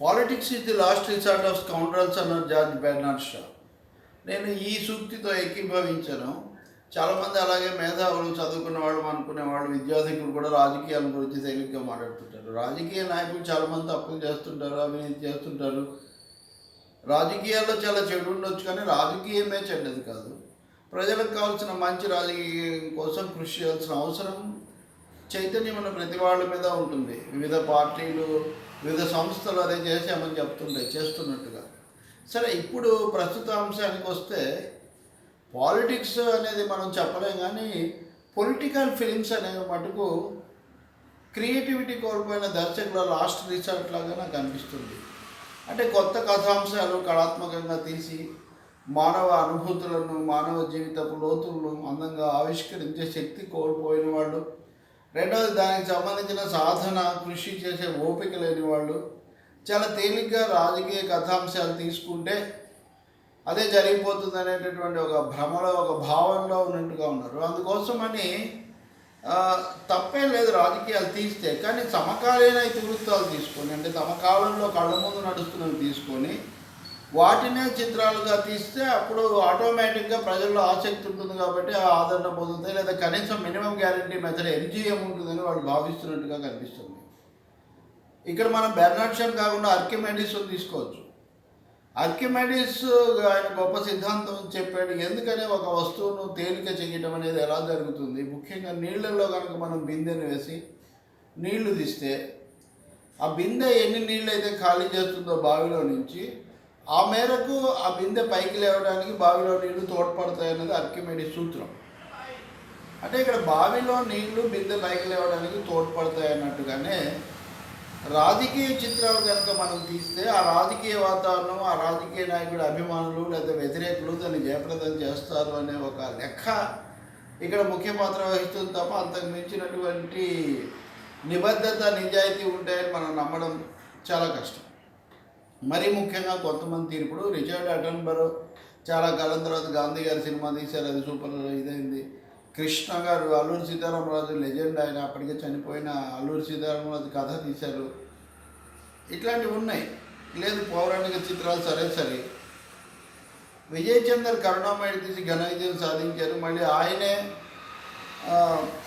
Politics is the last resort of scoundrels అన్నారు George Bernard Shaw నేను ఈ సూక్తితో ఎక్కిభవించను చాలామంది అలాగే మేధావులు చదువుకున్న వాళ్ళు అనుకునే వాళ్ళు విద్యార్థికులు కూడా రాజకీయాల గురించి తేలిగ్గా మాట్లాడుతుంటారు. రాజకీయ నాయకులు చాలామంది తప్పులు చేస్తుంటారు అవినీతి చేస్తుంటారు. రాజకీయాల్లో చాలా చెడు ఉండొచ్చు కానీ రాజకీయమే చెడ్డది కాదు. ప్రజలకు కావాల్సిన మంచి రాజకీయం కోసం కృషి చేయాల్సిన అవసరం చైతన్యం ఉన్న ప్రతి వాళ్ళ మీద ఉంటుంది. వివిధ పార్టీలు వివిధ సంస్థలు అదే చేసామని చెప్తుండే చేస్తున్నట్టుగా. సరే ఇప్పుడు ప్రస్తుత అంశానికి వస్తే పాలిటిక్స్ అనేది మనం చెప్పలేం కానీ పొలిటికల్ ఫిలిమ్స్ అనేవి మటుకు క్రియేటివిటీ కోల్పోయిన దర్శకుల లాస్ట్ రిసార్ట్ లాగా నాకు అనిపిస్తుంది. అంటే కొత్త కథాంశాలు కళాత్మకంగా తీసి మానవ అనుభూతులను మానవ జీవితపు లోతులను అందంగా ఆవిష్కరించే శక్తి కోల్పోయిన వాళ్ళు రెండవది దానికి సంబంధించిన సాధన కృషి చేసే ఓపిక లేని వాళ్ళు చాలా తేలిగ్గా రాజకీయ కథాంశాలు తీసుకుంటే అదే జరిగిపోతుంది అనేటటువంటి ఒక భ్రమలో ఒక భావనలో ఉన్నట్టుగా ఉన్నారు. అందుకోసమని తప్పేం లేదు రాజకీయాలు తీస్తే కానీ సమకాలీన ఇతివృత్తాలు తీసుకొని అంటే తమ కాలంలో కళ్ళ ముందు నడుస్తున్నవి తీసుకొని వాటినే చిత్రాలుగా తీస్తే అప్పుడు ఆటోమేటిక్గా ప్రజల్లో ఆసక్తి ఉంటుంది కాబట్టి ఆ ఆదరణ పొందుతాయి. లేదా కనీసం మినిమం గ్యారంటీ మెథడ్ ఎంజీఎం ఉంటుందని వాళ్ళు భావిస్తున్నట్టుగా కనిపిస్తుంది. ఇక్కడ మనం బెర్నాడ్షన్ కాకుండా అర్కిమెడిస్ తీసుకోవచ్చు. అర్కిమెడిస్ ఆయన గొప్ప సిద్ధాంతం చెప్పాడు ఎందుకనే ఒక వస్తువును తేలిక చేయటం అనేది ఎలా జరుగుతుంది? ముఖ్యంగా నీళ్ళల్లో కనుక మనం బిందెను వేసి నీళ్ళు తీస్తే ఆ బిందె ఎన్ని నీళ్ళు అయితే ఖాళీ చేస్తుందో బావిలో నుంచి ఆ మేరకు ఆ బిందె పైకి లేవడానికి బావిలో నీళ్ళు తోడ్పడతాయన్నది అర్కిమేడి సూత్రం. అంటే ఇక్కడ బావిలో నీళ్ళు బిందె పైకి లేవడానికి తోడ్పడతాయి అన్నట్టుగానే రాజకీయ చిత్రాలు కనుక మనం తీస్తే ఆ రాజకీయ వాతావరణం ఆ రాజకీయ నాయకుడు అభిమానులు లేదా వ్యతిరేకులు దాన్ని జయప్రదం చేస్తారు అనే ఒక లెక్క ఇక్కడ ముఖ్య పాత్ర వహిస్తుంది తప్ప అంతకు మించినటువంటి నిబద్ధత నిజాయితీ ఉంటాయని మనం నమ్మడం చాలా కష్టం. మరీ ముఖ్యంగా కొంతమంది ఇప్పుడు రిచర్డ్ అటన్బరో చాలా కాలం తర్వాత గాంధీ గారి సినిమా తీశారు అది సూపర్ ఇదైంది. కృష్ణ గారు అల్లూరి సీతారామరాజు లెజెండ్ ఆయన అప్పటికే చనిపోయిన అల్లూరి సీతారామరాజు కథ తీశారు. ఇట్లాంటివి ఉన్నాయి. లేదు పౌరాణిక చిత్రాలు సరే సరే. విజయ్ చందర్ కరుణామయుడు తీసి ఘన విజయం సాధించారు. మళ్ళీ ఆయనే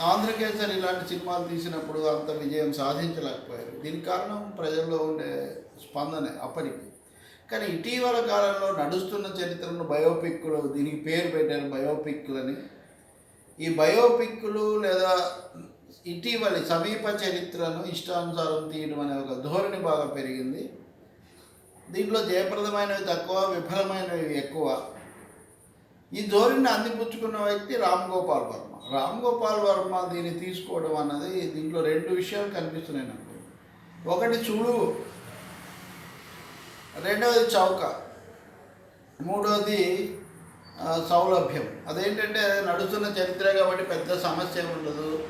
ఆంధ్రకేసరి ఇలాంటి సినిమాలు తీసినప్పుడు అంత విజయం సాధించలేకపోయారు. దీని కారణం ప్రజల్లో ఉండే స్పందనే అప్పటికి. కానీ ఇటీవల కాలంలో నడుస్తున్న చరిత్రను బయోపిక్లు దీనికి పేరు పెట్టారు బయోపిక్లని ఈ బయోపిక్లు లేదా ఇటీవలి సమీప చరిత్రను ఇష్టానుసారం తీయడం అనే ఒక ధోరణి బాగా పెరిగింది. దీంట్లో జయప్రదమైనవి తక్కువ విఫలమైనవి ఎక్కువ. ఈ ధోరణిని అందిపుచ్చుకున్న వ్యక్తి రామ్ గోపాల్ వర్మ. రామ్ గోపాల్ వర్మ దీన్ని తీసుకోవడం అన్నది దీంట్లో రెండు విషయాలు కనిపిస్తున్నాయి నాకు. ఒకటి చూడు. రెండవది చౌక. మూడవది సౌలభ్యం. అదేంటంటే నడుస్తున్న చరిత్ర కాబట్టి పెద్ద సమస్య ఉండదు.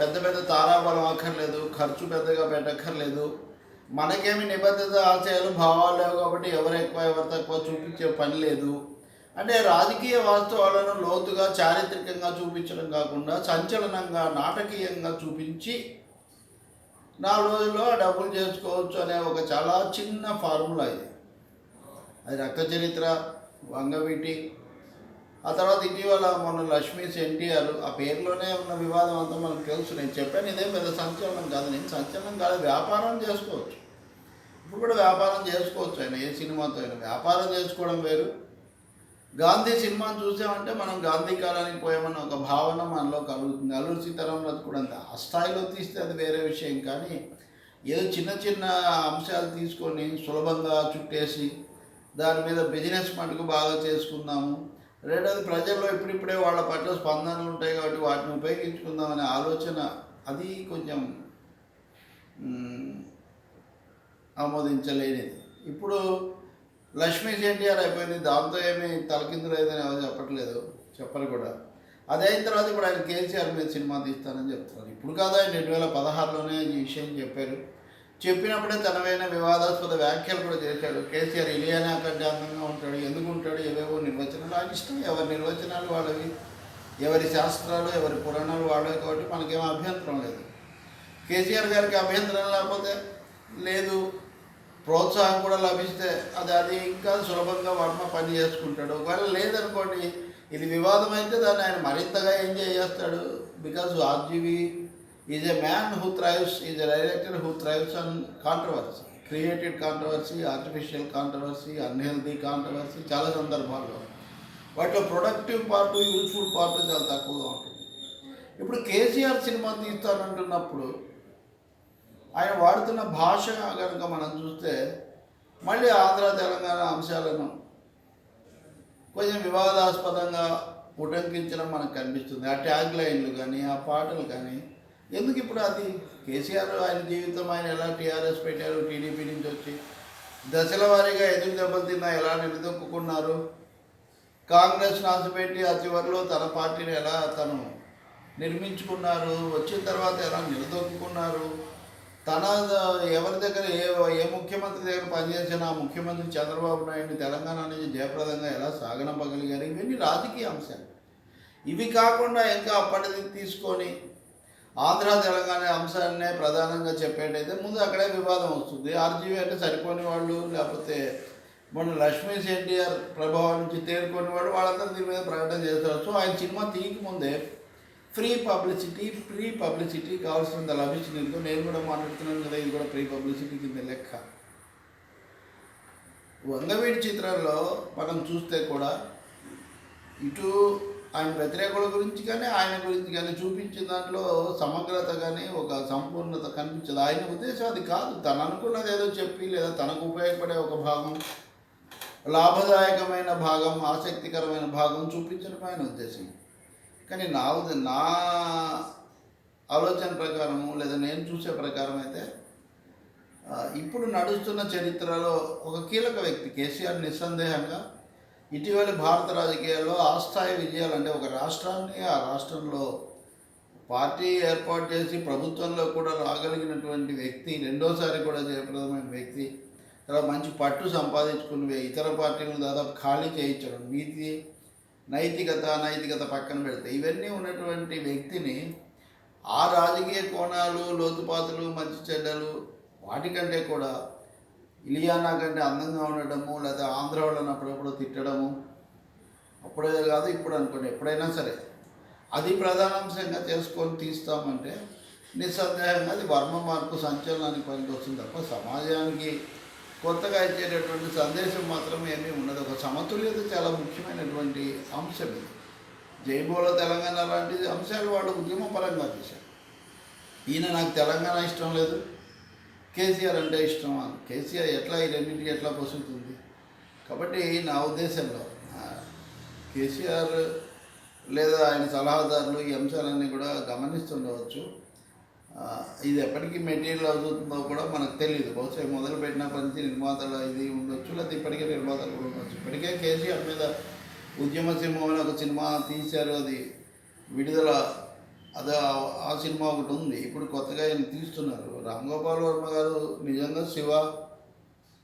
పెద్ద పెద్ద తారాబలం అక్కర్లేదు. ఖర్చు పెద్దగా పెట్టక్కర్లేదు. మనకేమి నిబద్ధత ఆశయాలు భావాలు లేవు కాబట్టి ఎవరు ఎక్కువ ఎవరు తక్కువ చూపించే పని లేదు. అంటే రాజకీయ వాస్తవాలను లోతుగా చారిత్రకంగా చూపించడం కాకుండా సంచలనంగా నాటకీయంగా చూపించి నాలుగు రోజుల్లో డబ్బులు చేసుకోవచ్చు అనే ఒక చాలా చిన్న ఫార్ములా ఇది. అది రక్త చరిత్ర వంగవీటి ఆ తర్వాత ఇటీవల మొన్న లక్ష్మీస్ ఎన్టీఆర్ ఆ పేరులోనే ఉన్న వివాదం అంతా మనకు తెలుసు. నేను చెప్పాను ఇదేం పెద్ద సంచలనం కాదు. నేను సంచలనం కాదు వ్యాపారం చేసుకోవచ్చు. ఇప్పుడు కూడా వ్యాపారం చేసుకోవచ్చు ఆయన ఏ సినిమాతో అయినా. వ్యాపారం చేసుకోవడం వేరు. గాంధీ సినిమాను చూసామంటే మనం గాంధీ కాలానికి పోయామన్న ఒక భావన మనలో కలుగుతుంది అల్లూరి సీతారామరాజు కూడా అంత. ఆ స్థాయిలో తీస్తే అది వేరే విషయం. కానీ ఏదో చిన్న చిన్న అంశాలు తీసుకొని సులభంగా చుట్టేసి దాని మీద బిజినెస్ మటుకు బాగా చేసుకుందాము. రెండోది ప్రజల్లో ఇప్పుడిప్పుడే వాళ్ళ పట్ల స్పందనలు ఉంటాయి కాబట్టి వాటిని ఉపయోగించుకుందామనే ఆలోచన అది కొంచెం ఆమోదించలేనిది. ఇప్పుడు లక్ష్మీ ఎన్టీఆర్ అయిపోయింది దాంతో ఏమి తలకిందులేదని ఎవరు చెప్పట్లేదు. చెప్పరు కూడా. అది అయిన తర్వాత ఇప్పుడు ఆయన కేసీఆర్ మీద సినిమా తీస్తానని చెప్తున్నారు. ఇప్పుడు కాదు ఆయన రెండు వేల పదహారులోనే ఈ విషయం చెప్పారు. చెప్పినప్పుడే తనవైన వివాదాస్పద వ్యాఖ్యలు కూడా చేశాడు. కేసీఆర్ ఇలియానా కంటే అందంగా ఉంటాడు ఎందుకు ఉంటాడు ఏవేవో నిర్వచనాలు. ఆయన ఇష్టం ఎవరి నిర్వచనాలు వాళ్ళవి? ఎవరి శాస్త్రాలు ఎవరి పురాణాలు వాళ్ళవి కాబట్టి మనకేం అభ్యంతరం లేదు. కేసీఆర్ గారికి అభ్యంతరం లేకపోతే లేదు. ప్రోత్సాహం కూడా లభిస్తే అది అది ఇంకా సులభంగా వర్మ పని చేసుకుంటాడు. ఒకవేళ లేదనుకోండి ఇది వివాదం అయితే దాన్ని ఆయన మరింతగా ఎంజాయ్ చేస్తాడు because RGV is a man who thrives is a director who thrives on controversy created controversy artificial controversy unhealthy controversy చాలా సందర్భాల్లో. వాటిలో ప్రొడక్టివ్ పార్ట్ యూజ్ఫుల్ పార్ట్ చాలా తక్కువగా ఉంటుంది. ఇప్పుడు కేసీఆర్ సినిమా తీస్తానంటున్నప్పుడు ఆయన వాడుతున్న భాష కనుక మనం చూస్తే మళ్ళీ ఆంధ్ర తెలంగాణ అంశాలను కొంచెం వివాదాస్పదంగా ఉటంకించడం మనకు కనిపిస్తుంది. ఆ ట్యాగ్ లైన్లు కానీ ఆ పాటలు కానీ. ఎందుకు ఇప్పుడు అది? కేసీఆర్ ఆయన జీవితం ఆయన ఎలా టీఆర్ఎస్ పెట్టారు టీడీపీ నుంచి వచ్చి? దశల వారీగా ఎదురు దెబ్బలు తిన్నా ఎలా నిలదొక్కున్నారు కాంగ్రెస్ నాశపెట్టి ఆ చివరిలో తన పార్టీని ఎలా తను నిర్మించుకున్నారు? వచ్చిన తర్వాత ఎలా నిలదొక్కున్నారు తన ఎవరి దగ్గర ఏ ఏ ముఖ్యమంత్రి దగ్గర పనిచేసిన ఆ ముఖ్యమంత్రి చంద్రబాబు నాయుడు తెలంగాణ నుంచి జయప్రదంగా ఎలా సాగనంపగలిగారు? ఇవన్నీ రాజకీయ అంశాలు. ఇవి కాకుండా ఇంకా అప్పటిది తీసుకొని ఆంధ్ర తెలంగాణ అంశాలనే ప్రధానంగా చెప్పేటైతే ముందు అక్కడే వివాదం వస్తుంది. ఆర్జీవీ అంటే సరిపోని వాళ్ళు లేకపోతే మొన్న లక్ష్మీ ఎన్టీఆర్ ప్రభావం నుంచి తేరుకొని వాళ్ళు వాళ్ళందరూ దీని మీద ప్రకటన చేస్తారు. సో ఆయన సినిమా తీయక ముందే ఫ్రీ పబ్లిసిటీ ఫ్రీ పబ్లిసిటీ కావాల్సినంత లభించినందుకు నేను కూడా మాట్లాడుతున్నాను కదా ఇది కూడా ఫ్రీ పబ్లిసిటీ కింద లెక్క. వంగవీడి చిత్రంలో మనం చూస్తే కూడా ఇటు ఆయన వ్యతిరేకుల గురించి కానీ ఆయన గురించి కానీ చూపించిన దాంట్లో సమగ్రత కానీ ఒక సంపూర్ణత కనిపించదు. ఆయన ఉద్దేశం అది కాదు. తను అనుకున్నది ఏదో చెప్పి లేదా తనకు ఉపయోగపడే ఒక భాగం లాభదాయకమైన భాగం ఆసక్తికరమైన భాగం చూపించడం ఆయన ఉద్దేశం. కానీ నా నా ఆలోచన ప్రకారము లేదా నేను చూసే ప్రకారం అయితే ఇప్పుడు నడుస్తున్న చరిత్రలో ఒక కీలక వ్యక్తి కేసీఆర్ నిస్సందేహంగా ఇటీవలి భారత రాజకీయాల్లో ఆస్థాయి విజయాలంటే విజయాలు అంటే ఒక రాష్ట్రాన్ని ఆ రాష్ట్రంలో పార్టీ ఏర్పాటు చేసి ప్రభుత్వంలో కూడా రాగలిగినటువంటి వ్యక్తి రెండోసారి కూడా జయప్రదమైన వ్యక్తి చాలా మంచి పట్టు సంపాదించుకుని ఇతర పార్టీలను దాదాపు ఖాళీ చేయించడం నీతి నైతికత నైతికత పక్కన పెడితే. ఇవన్నీ ఉన్నటువంటి వ్యక్తిని ఆ రాజకీయ కోణాలు లోతుపాతులు మంచి చెడ్డలు వాటికంటే కూడా ఇలియానా కంటే అందంగా ఉండడము లేదా ఆంధ్ర వాళ్ళని అప్పుడప్పుడు తిట్టడము అప్పుడే కాదు ఇప్పుడు అనుకోండి ఎప్పుడైనా సరే. అది ప్రధానాంశంగా చేసుకొని తీస్తామంటే నిస్సందేహంగా అది వర్మ మార్పు సంచలనానికి పనికి వస్తుంది తప్ప సమాజానికి కొత్తగా ఇచ్చేటటువంటి సందేశం మాత్రం ఏమీ ఉండదు. ఒక సమతుల్యత చాలా ముఖ్యమైనటువంటి అంశం ఇది. జైబోలో తెలంగాణ లాంటి అంశాలు వాళ్ళు ఉద్యమపరంగా చేశారు ఈయన నాకు తెలంగాణ ఇష్టం లేదు. కేసీఆర్ అంటే ఇష్టం. కేసీఆర్ ఎట్లా ఈ రెండింటికి ఎట్లా పొసుగుతుంది కాబట్టి నా ఉద్దేశంలో కేసీఆర్ లేదా ఆయన సలహాదారులు ఈ అంశాలన్నీ కూడా గమనిస్తుండవచ్చు. ఇది ఎప్పటికీ మెటీరియల్ అవుతుందో కూడా మనకు తెలియదు బహుశా మొదలు నుంచి పని నిర్మాతల ఇది ఉండొచ్చు లేకపోతే ఇప్పటికే నిర్మాతలు కూడా ఉండొచ్చు. ఇప్పటికే కేసీఆర్ మీద ఉద్యమ సింహం అని ఒక సినిమా తీశారు అది విడుదల అది ఆ- ఆ సినిమా ఒకటి ఉంది. ఇప్పుడు కొత్తగా ఆయన తీస్తున్నారు. రామ్ గోపాల్ వర్మ గారు నిజంగా శివ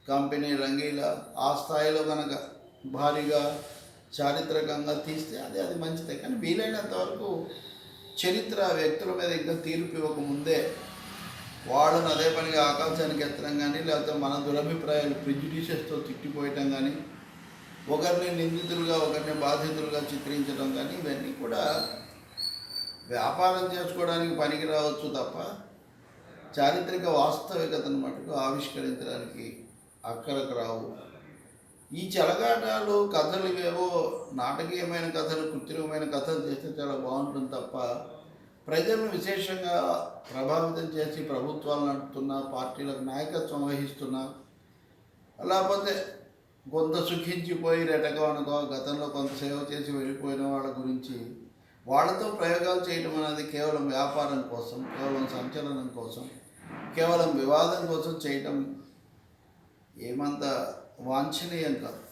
కంపెనీ రంగీల ఆ స్థాయిలో కనుక భారీగా చారిత్రకంగా తీస్తే అది అది మంచిదే. కానీ వీలైనంత వరకు చరిత్ర వ్యక్తుల మీద ఇంకా తీర్పు ఇవ్వకముందే వాళ్ళని అదే పనిగా ఆకాశానికి ఎత్తడం కానీ లేకపోతే మన దురభిప్రాయాలు ప్రిజుడిషియస్తో తిట్టిపోయటం కానీ ఒకరిని నిందితులుగా ఒకరిని బాధితులుగా చిత్రించడం కానీ ఇవన్నీ కూడా వ్యాపారం చేసుకోవడానికి పనికి రావచ్చు తప్ప చారిత్రక వాస్తవికతను మటుకు ఆవిష్కరించడానికి అక్కరకు రావు. ఈ చెలగాటాలు కథలు ఏవో నాటకీయమైన కథలు కృత్రిమమైన కథలు చేస్తే చాలా బాగుంటుంది తప్ప ప్రజలను విశేషంగా ప్రభావితం చేసి ప్రభుత్వాలు నడుపుతున్న పార్టీలకు నాయకత్వం వహిస్తున్న లేకపోతే కొంత సుఖించిపోయి రెటకం అనుకో గతంలో కొంత సేవ చేసి వెళ్ళిపోయిన వాళ్ళ గురించి వాళ్ళతో ప్రయోగాలు చేయడం అనేది కేవలం వ్యాపారం కోసం కేవలం సంచలనం కోసం కేవలం వివాదం కోసం చేయటం ఏమంత వాంఛనీయం కాదు